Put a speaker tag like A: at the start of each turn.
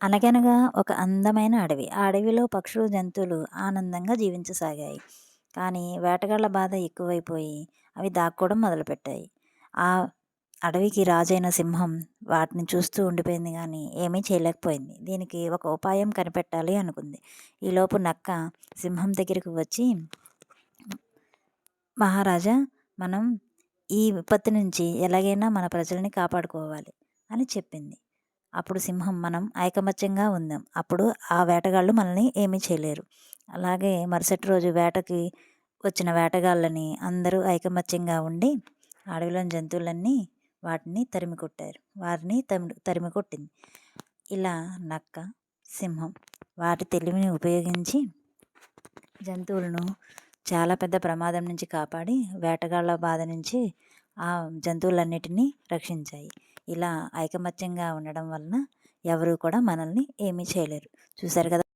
A: అనగనగా ఒక అందమైన అడవి. ఆ అడవిలో పక్షులు జంతువులు ఆనందంగా జీవించసాగాయి. కానీ వేటగాళ్ళ బాధ ఎక్కువైపోయి అవి దాక్కోవడం మొదలుపెట్టాయి. ఆ అడవికి రాజైన సింహం వాటిని చూస్తూ ఉండిపోయింది కానీ ఏమీ చేయలేకపోయింది. దీనికి ఒక ఉపాయం కనిపెట్టాలి అనుకుంది. ఈలోపు నక్క సింహం దగ్గరికి వచ్చి మహారాజా మనం ఈ విపత్తు నుంచి ఎలాగైనా మన ప్రజల్ని కాపాడుకోవాలి అని చెప్పింది. అప్పుడు సింహం మనం ఐకమత్యంగా ఉందాం. అప్పుడు ఆ వేటగాళ్ళు మనల్ని ఏమీ చేయలేరు. అలాగే మరుసటి రోజు వేటకి వచ్చిన వేటగాళ్ళని అందరూ ఐకమత్యంగా ఉండి అడవిలోని జంతువులన్నీ వాటిని తరిమి కొట్టారు. వారిని తమి తరిమి కొట్టింది. ఇలా నక్క సింహం వాటి తెలివిని ఉపయోగించి జంతువులను చాలా పెద్ద ప్రమాదం నుంచి కాపాడి వేటగాళ్ళ బాధ నుంచి ఆ జంతువులన్నిటినీ రక్షించాయి. ఇలా ఐకమత్యంగా ఉండడం వలన ఎవరు కూడా మనల్ని ఏమీ చేయలేరు. చూసారు కదా!